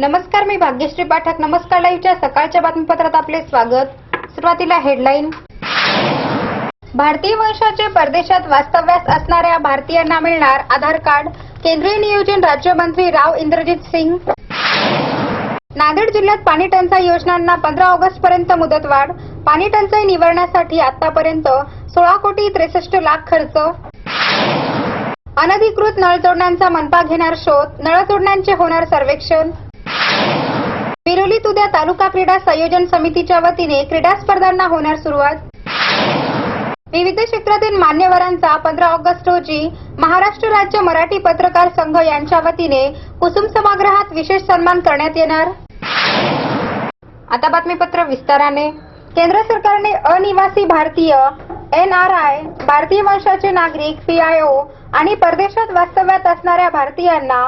नमस्कार मी भाग्यश्री पाठक. नमस्कार लाईव्हच्या सकाळच्या बातमीपत्रात आपले स्वागत. सुरुवातीला हेडलाईन. भारतीय वंशाचे परदेशात वास्तव्यास असणाऱ्या भारतीयांना मिळणार आधार कार्ड. केंद्रीय नियोजन राज्यमंत्री राव इंद्रजित सिंग. नांदेड जिल्ह्यात पाणी टंचाई योजनांना पंधरा ऑगस्ट पर्यंत मुदतवाढ. पाणी टंचाई निवारण्यासाठी आतापर्यंत सोळा कोटी त्रेसष्ट लाख खर्च. अनधिकृत नळ जोडण्यांचा मनपा घेणार शोध. नळ जोडण्यांचे होणार सर्वेक्षण. विरोलीत उद्या तालुका क्रीडा संयोजन समितीच्या वतीने क्रीडा स्पर्धांना होणार सुरुवात. विविध क्षेत्रातील मान्यवरांचा पंधरा ऑगस्ट रोजी महाराष्ट्र राज्य मराठी पत्रकार संघ यांच्या वतीने कुसुम सभागृहात विशेष सन्मान करण्यात येणार. आता बातमीपत्र विस्ताराने. केंद्र सरकारने अनिवासी भारतीय एन आर आय भारतीय वंशाचे नागरिक पीआयओ आणि परदेशात वास्तव्यात असणाऱ्या भारतीयांना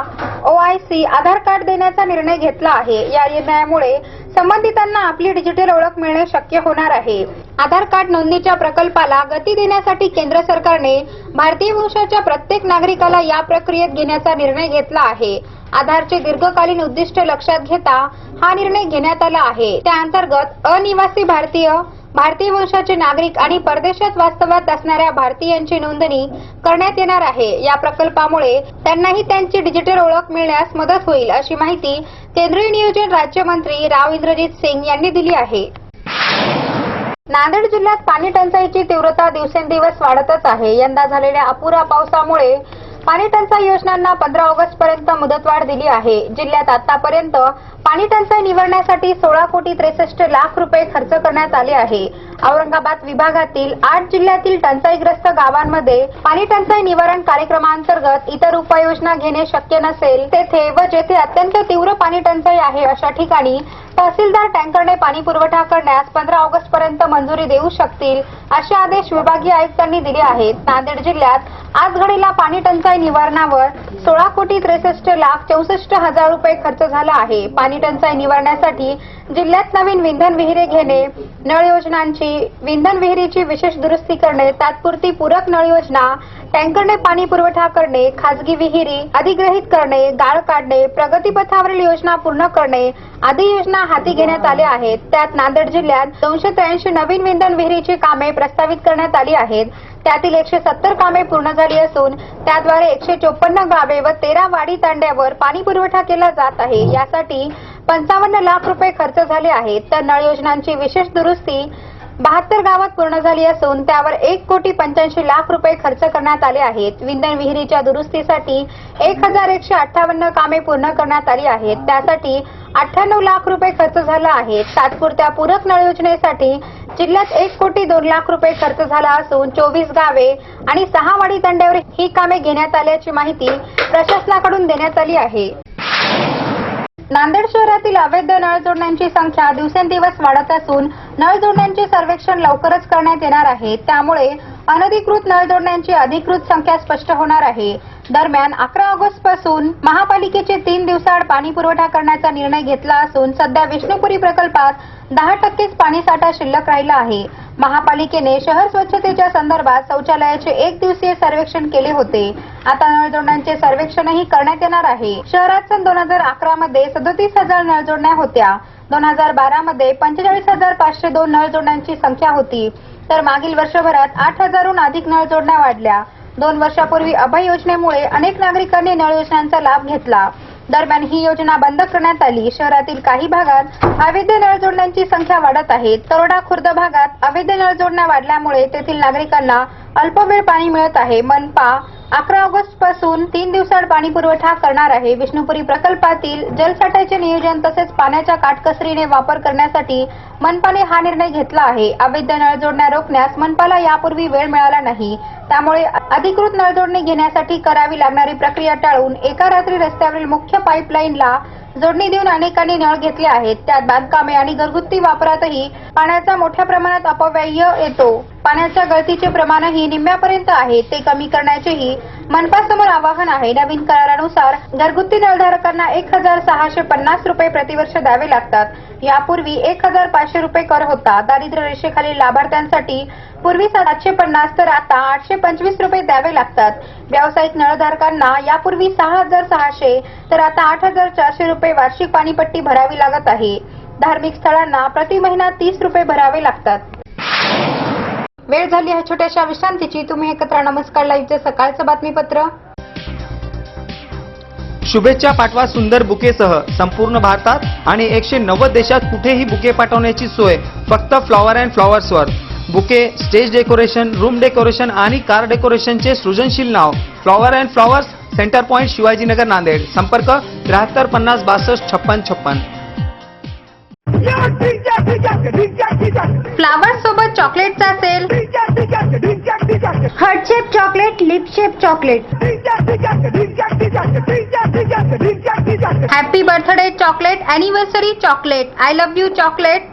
ओआयसी आधार कार्ड देण्याचा निर्णय घेतला आहे. या निर्णयामुळे संबंधितांना आपली डिजिटल ओळख मिळणे शक्य होणार आहे. आधार कार्ड नोंदणीच्या प्रकल्पाला गती देण्यासाठी केंद्र सरकारने भारतीय वंशाच्या प्रत्येक नागरिकाला या प्रक्रियेत घेण्याचा निर्णय घेतला आहे. आधारचे दीर्घकालीन उद्दिष्ट लक्षात घेता हा निर्णय घेण्यात आला आहे. त्या अंतर्गत अनिवासी भारतीय भारतीय वंशाचे नागरिक आणि परदेशात वास्तव्यात असणाऱ्या भारतीयांची नोंदणी करण्यात येणार आहे. या प्रकल्पामुळे त्यांनाही त्यांची डिजिटल ओळख मिळण्यास मदत होईल अशी माहिती केंद्रीय नियोजन राज्यमंत्री राव इंद्रजित सिंग यांनी दिली आहे. नांदेड जिल्ह्यात पाणी टंचाईची तीव्रता दिवसेंदिवस वाढतच आहे. यंदा झालेल्या अपुरा पावसामुळे पाणी टंचाई योजनांना पंधरा ऑगस्ट पर्यंत मुदतवाढ दिली आहे. जिल्ह्यात आतापर्यंत पाणी टंचाई निवारण्यासाठी सोळा कोटी त्रेसष्ट लाख रुपये खर्च करण्यात आले आहे. औरंगाबाद विभागातील आठ जिल्ह्यातील टंचाईग्रस्त गावांमध्ये पाणी टंचाई निवारण कार्यक्रमांतर्गत इतर उपाययोजना घेणे शक्य नसेल तेथे व जेथे अत्यंत तीव्र पाणी टंचाई आहे अशा ठिकाणी तहसीलदार टँकरने पाणी पुरवठा करण्यास पंधरा ऑगस्ट पर्यंत मंजुरी देऊ शकतील असे आदेश विभागीय आयुक्तांनी दिले आहेत. नांदेड जिल्ह्यात आज घडीला पाणी टंचाई निवारणावर सोळा कोटी त्रेसष्ट लाख चौसष्ट हजार रुपये खर्च झाला आहे. पाणी टंचाई निवारण्यासाठी जिल्ह्यात नवीन विंधन विहिरे घेणे नळ योजनांची विंधन विहिरीची विशेष दुरुस्ती करणे तात्पुरती पूरक नळ योजना टँकरने पाणी पुरवठा करणे खासगी विहिरी अधिग्रहित करणे गाळ काढणे प्रगतीपथावरील योजना पूर्ण करणे आदी योजना हाती घेण्यात आल्या आहेत. त्यात नांदेड जिल्ह्यात दोनशे त्र्याऐंशी नवीन विंधन विहिरीची कामे प्रस्तावित करण्यात आली आहेत. त्यातील एकशे सत्तर कामे पूर्ण झाली असून त्याद्वारे एकशे चोपन्न गावे व तेरा वाडी तांड्यावर पाणी पुरवठा केला जात आहे. यासाठी पंचावन्न लाख रुपये खर्च झाले आहेत. तर नळ योजनांची विशेष दुरुस्ती बहात्तर गावात पूर्ण झाली असून त्यावर एक कोटी पंच्याऐंशी लाख रुपये खर्च करण्यात आले आहेत. विंधन विहिरीच्या दुरुस्तीसाठी एक हजार एकशे अठ्ठावन्न कामे पूर्ण करण्यात आली आहेत. त्यासाठी अठ्ठ्याण्णव लाख रुपये खर्च झाला आहे. तात्पुरत्या पूरक नळ योजनेसाठी जिल्ह्यात एक कोटी दोन लाख रुपये खर्च झाला असून चोवीस गावे आणि सहा वाडी तंड्यावर ही कामे घेण्यात आल्याची माहिती प्रशासनाकडून देण्यात आली आहे. नांदेड शहरातील अवैध नळ जोडण्यांची संख्या दिवसेंदिवस वाढत असून नळ जोडण्यांचे सर्वेक्षण लवकरच करण्यात येणार आहे. त्यामुळे अनधिकृत नळ जोडण्यांची अधिकृत संख्या स्पष्ट होणार आहे. दरम्यान अकरा ऑगस्टपासून महापालिकेचे तीन दिवसाआड पाणी पुरवठा करण्याचा निर्णय घेतला असून सध्या विष्णुपुरी प्रकल्पात दहा टक्केच पाणीसाठा शिल्लक राहिला आहे. महापालिकेने शहर स्वच्छतेच्या संदर्भात शौचालयाचे एक दिवसीय सर्वेक्षण केले होते. आता नळजोडण्यांचे सर्वेक्षणही करण्यात येणार आहे. शहरात सन दोन हजार अकरा मध्ये सदतीस हजार नळ जोडण्या होत्या. दोन हजार बारा मध्ये पंचेचाळीस हजार पाचशे दोन नळजोडण्यांची संख्या होती. तर मागील वर्षभरात आठ हजारहून अधिक नळजोडण्या वाढल्या. दोन वर्षापूर्वी अभय योजनेमुळे अनेक नागरिकांनी नळ योजनांचा लाभ घेतला. दरम्यान ही योजना बंद करण्यात आली. शहरातील काही भागात अवैध नळ जोडण्यांची संख्या वाढत आहे. तरोडा खुर्द भागात अवैध नळ जोडण्या वाढल्यामुळे तेथील नागरिकांना अल्पवेळ पाणी मिळत आहे. मनपा अकरा ऑगस्टपासून तीन दिवसाआड पाणी पुरवठा करणार आहे. विष्णुपुरी प्रकल्पातील जलसाठ्याचे नियोजन तसेच पाण्याच्या काटकसरीने वापर करण्यासाठी मनपाने हा निर्णय घेतला आहे. अवैध नळ जोडण्या रोखण्यास मनपाला यापूर्वी वेळ मिळाला नाही. त्यामुळे अधिकृत नळ जोडणी घेण्यासाठी करावी लागणारी प्रक्रिया टाळून एका रात्री रस्त्यावरील मुख्य पाईपलाईनला जोडणी देऊन अनेकांनी नळ घेतले आहेत. त्यात बांधकामे आणि घरगुती वापरातही पाण्याचा मोठ्या प्रमाणात अपव्यय येतो. पाण्याच्या गळतीचे प्रमाणही निम्म्यापर्यंत आहे. ते कमी करण्याचेही मनपासमोर आवाहन आहे. नवीन करारानुसार घरगुती नळधारकांना एक हजार सहाशे पन्नास रुपये प्रतिवर्ष द्यावे लागतात. यापूर्वी एक हजार पाचशे रुपये कर होता. दारिद्र्य रेषेखालील लाभार्थ्यांसाठी पूर्वी सातशे पन्नास तर आता आठशे पंचवीस रुपये द्यावे लागतात. व्यावसायिक नळधारकांना यापूर्वी सहा हजार सहाशे तर आता आठ हजार चारशे रुपये वार्षिक पाणीपट्टी भरावी लागत आहे. धार्मिक स्थळांना प्रति महिना तीस रुपये भरावे लागतात. वेळ झाली आहे छोट्याशा विश्रांतीची. तुम्ही एकत्र नमस्कार लाईव्हचे सकाळचं बातमीपत्र. शुभेच्छा पाठवा सुंदर बुकेसह. संपूर्ण भारतात आणि एकशे नव्वद देशात कुठेही बुके पाठवण्याची सोय. फक्त flower and फ्लॉवर्सवर bouquet stage decoration room decoration आणि कार डेकोरेशनचे सृजनशील नाव. Flower and flowers centre point Shivajinagar Nanded. संपर्क त्र्याहत्तर पन्नास बासष्ट छप्पन छप्पन. फ्लावर सोबत चॉकलेटचा sale heart shape chocolate lip shape chocolate happy birthday chocolate anniversary chocolate I love you chocolate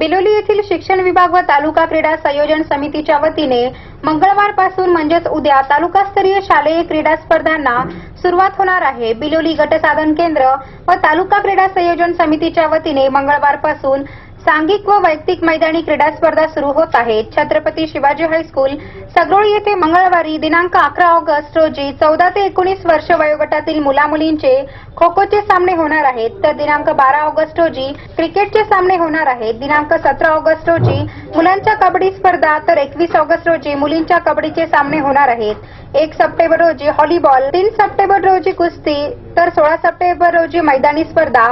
Biloli येथील शिक्षण विभाग व तालुका क्रीडा संयोजन समितीच्या वतीने मंगळवारपासून म्हणजेच उद्या तालुकास्तरीय शालेय क्रीडा स्पर्धांना सुरुवात होणार आहे. बिलोली गटसाधन केंद्र व तालुका क्रीडा संयोजन समितीच्या वतीने मंगळवारपासून सांघिक व वैयक्तिक मैदानी क्रीडा स्पर्धा सुरू होत आहेत. छत्रपती शिवाजी हायस्कूल सगरोळ येथे मंगळवारी दिनांक अकरा ऑगस्ट रोजी चौदा ते एकोणीस वर्ष वयोगटातील मुलामुलींचे खो खोचे सामने होणार आहेत. तर दिनांक बारा ऑगस्ट रोजी क्रिकेटचे सामने होणार आहेत. दिनांक सतरा ऑगस्ट रोजी मुलांच्या कबड्डी स्पर्धा तर एकवीस ऑगस्ट रोजी मुलींच्या कबड्डीचे सामने होणार आहेत. एक सप्टेंबर रोजी हॉलीबॉल तीन सप्टेंबर रोजी कुस्ती तर सोळा सप्टेंबर रोजी मैदानी स्पर्धा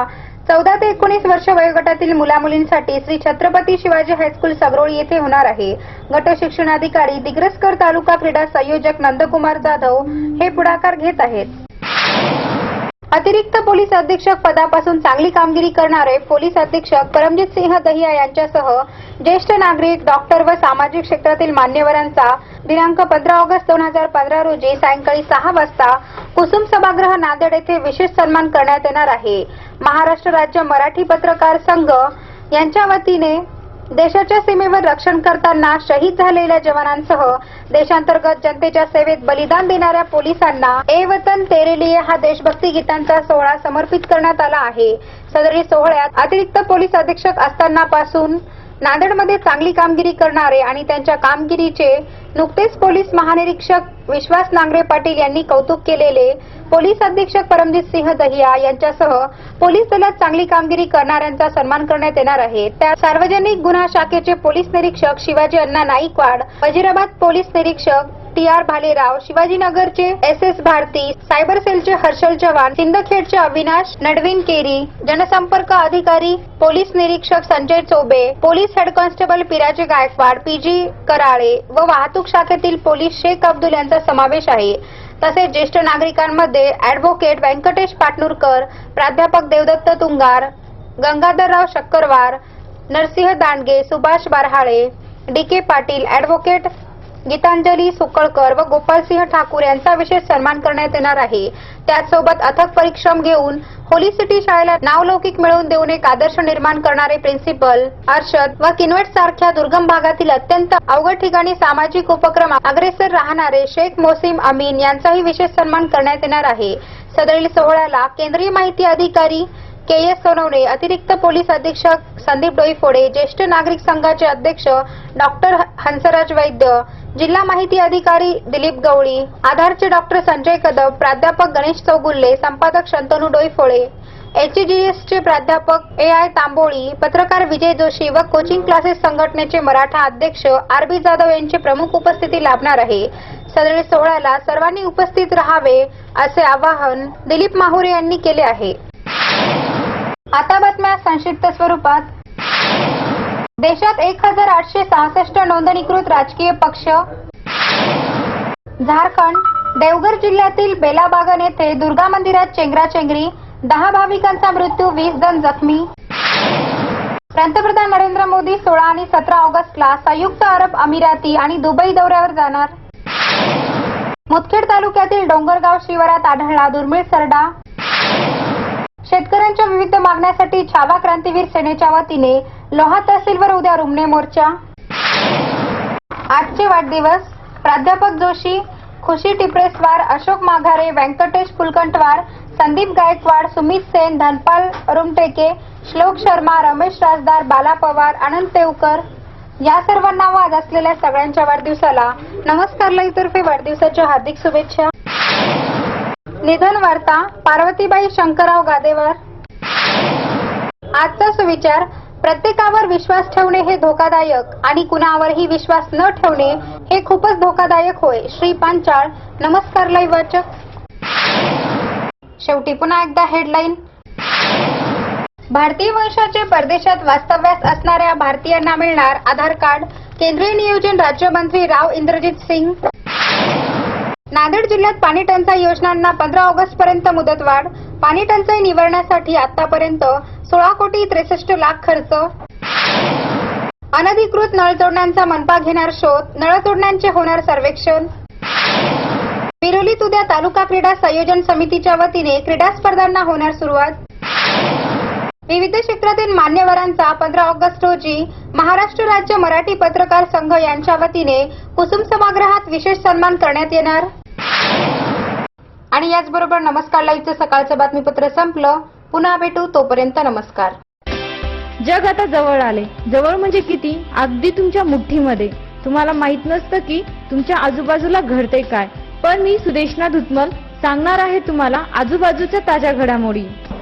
चौदा ते एकोणीस वर्ष वयोगटातील मुलामुलींसाठी श्री छत्रपती शिवाजी हायस्कूल सगरोळी येथे होणार आहे. गट शिक्षणाधिकारी दिग्रसकर तालुका क्रीडा संयोजक नंदकुमार जाधव हे पुढाकार घेत आहेत. अतिरिक्त पोलीस अधीक्षक पदापासून चांगली कामगिरी करणारे पोलीस अधीक्षक परमजित सिंह दहिया यांच्यासह ज्येष्ठ नागरिक डॉक्टर व सामाजिक क्षेत्रातील मान्यवरांचा दिनांक पंधरा ऑगस्ट दोन हजार पंधरा रोजी सायंकाळी सहा वाजता कुसुम सभागृह नांदेड येथे विशेष सन्मान करण्यात येणार आहे. महाराष्ट्र राज्य मराठी पत्रकार संघ यांच्या वतीने देशाच्या सीमेवर रक्षण करताना शहीद झालेल्या जवानांसह देशांतर्गत जनतेच्या सेवेत बलिदान देणाऱ्या पोलिसांना ए वतन तेरे लिए हा देशभक्ती गीतांचा सोहळा समर्पित करण्यात आला आहे. सदरी सोहळ्यात अतिरिक्त पोलीस अधीक्षक असताना पासून नांदेडमध्ये चांगली कामगिरी करणारे आणि त्यांच्या कामगिरीचे नुकतेच पोलीस महानिरीक्षक विश्वास नांगरे पाटील यांनी कौतुक केलेले पोलीस अधीक्षक परमजित सिंह दहिया यांच्यासह पोलीस दलात चांगली कामगिरी करणाऱ्यांचा सन्मान करण्यात येणार आहे. त्या सार्वजनिक गुन्हा शाखेचे पोलीस निरीक्षक शिवाजी अण्णा नाईकवाड वजिराबाद पोलीस निरीक्षक टी आर भालेराव शिवाजीनगरचे एस एस भारती सायबर सेलचे हर्षल चव्हाण सिंदखेडचे अविनाश नडविन केरी जनसंपर्क अधिकारी पोलीस निरीक्षक Sanjay Chobe police head constable Piraje Gaikwad P G Karale व वाहतूक शाखेतील पोलीस शेख अब्दुल यांचा समावेश आहे. तसेच ज्येष्ठ नागरिकांमध्ये अॅडव्होकेट व्यंकटेश पाटणूरकर प्राध्यापक Devdatta Tungar Gangadharrao Shakkarwar Narsinh Dandge Subhash Barhale D K Patil advocate Gitanjali Sukalkar व गोपालसिंह ठाकूर यांचा विशेष सन्मान करण्यात येणार आहे. त्याचसोबत अथक परिश्रम घेऊन होली सिटी शाळेला नावलौकिक मिळवून देऊन एक आदर्श निर्माण करणारे प्रिन्सिपल अर्षद व किनवट सारख्या दुर्गम भागातील अत्यंत अवघड ठिकाणी सामाजिक उपक्रम अग्रेसर राहणारे शेख मोसीम अमीन यांचाही विशेष सन्मान करण्यात येणार आहे. सदरील सोहळ्याला केंद्रीय माहिती अधिकारी के एस सोनवणे अतिरिक्त पोलीस अधीक्षक संदीप डोईफोडे ज्येष्ठ नागरिक संघाचे अध्यक्ष डॉक्टर हंसराज वैद्य जिल्हा माहिती अधिकारी दिलीप गवळी आधारचे डॉक्टर संजय कदम प्राध्यापक गणेश चौगुल्ले संपादक शंतनू डोईफोळे एसचे प्राध्यापक ए आय तांबोळी पत्रकार विजय जोशी व कोचिंग क्लासेस संघटनेचे मराठा अध्यक्ष आर बी जाधव यांची प्रमुख उपस्थिती लाभणार आहे. सदरी सोहळ्याला सर्वांनी उपस्थित राहावे असे आवाहन दिलीप माहुरे यांनी केले आहे. आता बातम्या संक्षिप्त स्वरूपात. देशात एक हजार आठशे सहासष्ट नोंदणीकृत राजकीय पक्ष. झारखंड देवघर जिल्ह्यातील बेलाबागन येथे दुर्गा मंदिरात चेंगराचेंगरी दहा भाविकांचा मृत्यू वीस जण जखमी. पंतप्रधान नरेंद्र मोदी सोळा आणि सतरा ऑगस्टला संयुक्त अरब अमिराती आणि दुबई दौऱ्यावर जाणार. मुदखेड तालुक्यातील डोंगरगाव शिवारात आढळला दुर्मिळ सरडा. शेतकऱ्यांच्या विविध मागण्यासाठी छावा क्रांतीवीर सेनेच्या वतीने लोहा तहसीलवर उद्या रुमणे मोर्चा. आजचे वाढदिवस प्राध्यापक जोशी खुशी टिपरेस्वार अशोक माघारे व्यंकटेश फुलकंटवार संदीप गायकवाड सुमित सेन धनपाल रुमटेके श्लोक शर्मा रमेश राजदार बाला पवार आनंद तेवकर या सर्वांना वाद असलेल्या सगळ्यांच्या वाढदिवसाला नमस्कार तर्फे वाढदिवसाच्या हार्दिक शुभेच्छा. निधन वार्ता पार्वतीबाई शंकरराव गादेवर. आजचा सुविचार प्रत्येकावर विश्वास ठेवणे हे धोकादायक आणि कुणावरही विश्वास न ठेवणे हे खूपच धोकादायक होय. श्री पांचाळ नमस्कार लय वाचक. शेवटी पुन्हा एकदा हेडलाईन. भारतीय वंशाचे परदेशात वास्तव्यास असणाऱ्या भारतीयांना मिळणार आधार कार्ड. केंद्रीय नियोजन राज्यमंत्री राव इंद्रजित सिंग नांदेड जिल्ह्यात पाणी टंचाई योजनांना पंधरा ऑगस्ट पर्यंत मुदतवाढ. पाणी टंचाई निवारण्यासाठी आतापर्यंत सोळा कोटी त्रेसष्ट लाख खर्च. अनधिकृत नळ जोडण्यांचा मनपा घेणार शोध. नळ जोडण्यांचे होणार सर्वेक्षण. विरोलीत उद्या तालुका क्रीडा संयोजन समितीच्या वतीने क्रीडा स्पर्धांना होणार सुरुवात. विविध क्षेत्रातील मान्यवरांचा पंधरा ऑगस्ट रोजी महाराष्ट्र राज्य मराठी पत्रकार संघ यांच्या वतीने कुसुम सभागृहात विशेष सन्मान करण्यात येणार. आणि याचबरोबर नमस्कार लाईव्हचं सकाळचं बातमीपत्र संपलं. पुन्हा भेटू. तोपर्यंत नमस्कार. जग आता जवळ आले. जवळ म्हणजे किती? अगदी तुमच्या मुठ्ठीमध्ये. तुम्हाला माहीत नसतं की तुमच्या आजूबाजूला घडते काय. पण मी सुदेशना धुतमल सांगणार आहे तुम्हाला आजूबाजूच्या ताज्या घडामोडी.